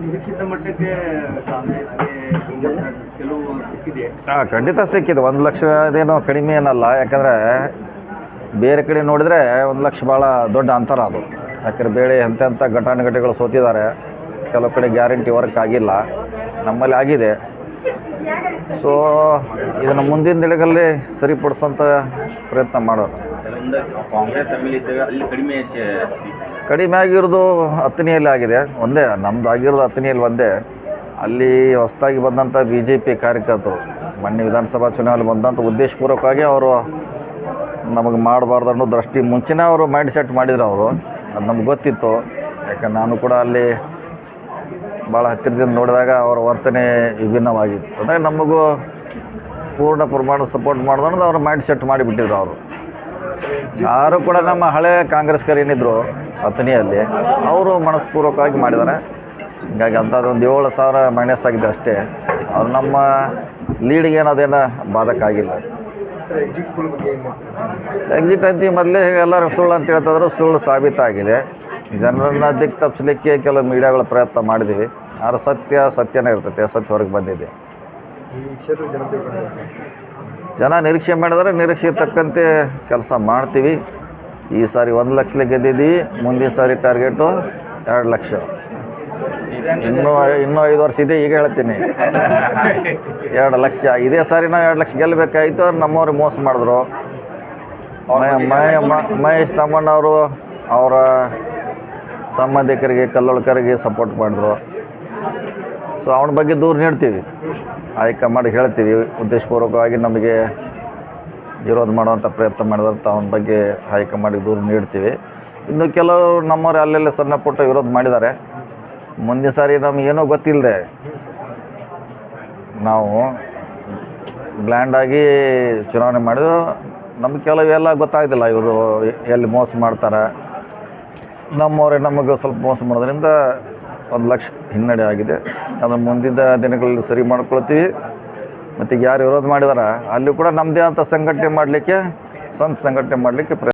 ನಿರೀಕ್ಷಿತ ಮಟ್ಟಕ್ಕೆ ಹಾಂ ಖಂಡಿತ ಸಿಕ್ಕಿದೆ. ಒಂದು ಲಕ್ಷ ಅದೇನೋ ಕಡಿಮೆ ಏನಲ್ಲ. ಯಾಕಂದರೆ ಬೇರೆ ಕಡೆ ನೋಡಿದರೆ ಒಂದು ಲಕ್ಷ ಭಾಳ ದೊಡ್ಡ ಅಂತರ ಅದು. ಯಾಕಂದ್ರೆ ಬೇರೆ ಎಂತೆಂಥ ಘಟಾನುಘಟಿಗಳು ಸೋತಿದ್ದಾರೆ. ಕೆಲವು ಕಡೆ ಗ್ಯಾರಂಟಿ ವರ್ಕ್ ಆಗಿಲ್ಲ. ನಮ್ಮಲ್ಲಿ ಆಗಿದೆ. ಸೊ ಇದನ್ನು ಮುಂದಿನ ದಿನಗಳಲ್ಲಿ ಸರಿಪಡಿಸೋಂಥ ಪ್ರಯತ್ನ ಮಾಡೋಣ. ಕೆಲವೊಂದು ಕಾಂಗ್ರೆಸ್ ಅಲ್ಲಿ ಕಡಿಮೆ ಕಡಿಮೆ ಆಗಿರೋದು ಹತ್ತನೆಯಲ್ಲಿ ಆಗಿದೆ. ಒಂದೇ, ನಮ್ದು ಆಗಿರೋದು ಹತ್ತನೆಯಲ್ಲಿ ಒಂದೇ. ಅಲ್ಲಿ ಹೊಸದಾಗಿ ಬಂದಂಥ ಬಿ ಜೆ ಪಿ ಕಾರ್ಯಕರ್ತರು, ಮೊನ್ನೆ ವಿಧಾನಸಭಾ ಚುನಾವಣೆ ಬಂದಂಥ ಉದ್ದೇಶಪೂರ್ವಕವಾಗಿ ಅವರು ನಮಗೆ ಮಾಡಬಾರ್ದು ಅನ್ನೋ ದೃಷ್ಟಿ ಮುಂಚೆನೇ ಅವರು ಮೈಂಡ್ ಸೆಟ್ ಮಾಡಿದ್ರು ಅವರು. ಅದು ನಮ್ಗೆ ಗೊತ್ತಿತ್ತು. ಯಾಕಂದ್ರೆ ನಾನು ಕೂಡ ಅಲ್ಲಿ ಭಾಳ ಹತ್ತಿರದಿಂದ ನೋಡಿದಾಗ ಅವರ ವರ್ತನೆ ವಿಭಿನ್ನವಾಗಿತ್ತು. ಅಂದರೆ ನಮಗೂ ಪೂರ್ಣ ಪ್ರಮಾಣ ಸಪೋರ್ಟ್ ಮಾಡೋದು ಅವ್ರ ಅವ್ರು ಮೈಂಡ್ ಸೆಟ್ ಮಾಡಿಬಿಟ್ಟಿದ್ರು ಅವರು. ಯಾರು ಕೂಡ ನಮ್ಮ ಹಳೆ ಕಾಂಗ್ರೆಸ್ಕರು ಏನಿದ್ರು ಅಥಣಿಯಲ್ಲಿ ಅವರು ಮನಸ್ಪೂರ್ವಕವಾಗಿ ಮಾಡಿದ್ದಾರೆ. ಹೀಗಾಗಿ ಅಂಥದ್ದೊಂದು ಏಳು ಸಾವಿರ ಮೈನಸ್ ಆಗಿದೆ ಅಷ್ಟೇ. ಅವ್ರು ನಮ್ಮ ಲೀಡ್ಗೆ ಏನದೇನು ಬಾಧಕ್ಕಾಗಿಲ್ಲ ಎಕ್ಸಿಟ್ ಅಂತ ಮೊದಲೇ ಎಲ್ಲರೂ ಸುಳ್ಳು ಅಂತ ಹೇಳ್ತಿದ್ರು ಸುಳ್ಳು ಸಾಬೀತಾಗಿದೆ. ಜನರನ್ನ ದಿಕ್ಕು ತಪ್ಪಿಸ್ಲಿಕ್ಕೆ ಕೆಲವು ಮೀಡಿಯಾಗಳ ಪ್ರಯತ್ನ ಮಾಡಿದ್ದೀವಿ ಆದರೆ ಸತ್ಯ ಸತ್ಯನೇ ಇರ್ತೈತೆ ಸತ್ಯ ಹೊರಗೆ ಬಂದಿದೆ. ಜನ ನಿರೀಕ್ಷೆ ಮಾಡಿದ್ರೆ ನಿರೀಕ್ಷೆಗೆ ತಕ್ಕಂತೆ ಕೆಲಸ ಮಾಡ್ತೀವಿ. ಈ ಸಾರಿ ಒಂದು ಲಕ್ಷ ಗೆದ್ದಿದ್ದೀವಿ. ಮುಂದಿನ ಸಾರಿ ಟಾರ್ಗೆಟು ಎರಡು ಲಕ್ಷ. ಇನ್ನೂ ಇನ್ನೂ ಐದು ವರ್ಷ ಇದೆ, ಈಗ ಹೇಳ್ತೀನಿ. ಎರಡು ಲಕ್ಷ. ಇದೇ ಸಾರಿ ನಾವು ಎರಡು ಲಕ್ಷ ಗೆಲ್ಲಬೇಕಾಯ್ತು ಅವ್ರು ನಮ್ಮವ್ರಿಗೆ ಮೋಸ ಮಾಡಿದ್ರು. ಮಹೇಶ್ ತಮ್ಮಣ್ಣವರು ಅವರ ಸಂಬಂಧಿಕರಿಗೆ, ಕಲ್ಲೊಳ್ಕರಿಗೆ ಸಪೋರ್ಟ್ ಮಾಡಿದ್ರು. ಸೊ ಅವನ ಬಗ್ಗೆ ದೂರ ನೀಡ್ತೀವಿ. ಹೈಕಮಾಂಡ್ ಹೇಳ್ತೀವಿ. ಉದ್ದೇಶಪೂರ್ವಕವಾಗಿ ನಮಗೆ ವಿರೋಧ ಮಾಡುವಂಥ ಪ್ರಯತ್ನ ಮಾಡಿದಂಥ ಅವನ ಬಗ್ಗೆ ಹೈಕಮಾಂಡಿಗೆ ದೂರು ನೀಡ್ತೀವಿ. ಇನ್ನು ಕೆಲವರು ನಮ್ಮವ್ರು ಅಲ್ಲೆಲ್ಲ ಸಣ್ಣ ಪುಟ್ಟ ವಿರೋಧ ಮಾಡಿದ್ದಾರೆ. ಮುಂದಿನ ಸಾರಿ ನಮಗೇನೋ ಗೊತ್ತಿಲ್ಲದೆ ನಾವು ಬ್ಲ್ಯಾಂಡಾಗಿ ಚುನಾವಣೆ ಮಾಡಿದ್ರು. ನಮ್ಗೆ ಕೆಲವೆಲ್ಲ ಗೊತ್ತಾಗ್ತಿಲ್ಲ ಇವರು ಎಲ್ಲಿ ಮೋಸ ಮಾಡ್ತಾರೆ. ನಮ್ಮವರೇ ನಮಗೆ ಸ್ವಲ್ಪ ಮೋಸ ಮಾಡೋದ್ರಿಂದ ಒಂದು ಲಕ್ಷ ಹಿನ್ನಡೆ ಆಗಿದೆ. ಅದನ್ನು ಮುಂದಿನ ದಿನಗಳಲ್ಲಿ ಸರಿ ಮಾಡ್ಕೊಳ್ತೀವಿ. ಮತ್ತು ಯಾರು ವಿರೋಧ ಮಾಡಿದಾರ, ಅಲ್ಲಿ ಕೂಡ ನಮ್ಮದೇ ಅಂತ ಸಂಘಟನೆ ಮಾಡಲಿಕ್ಕೆ, ಸ್ವಂತ ಸಂಘಟನೆ ಮಾಡಲಿಕ್ಕೆ ಪ್ರಯತ್ನ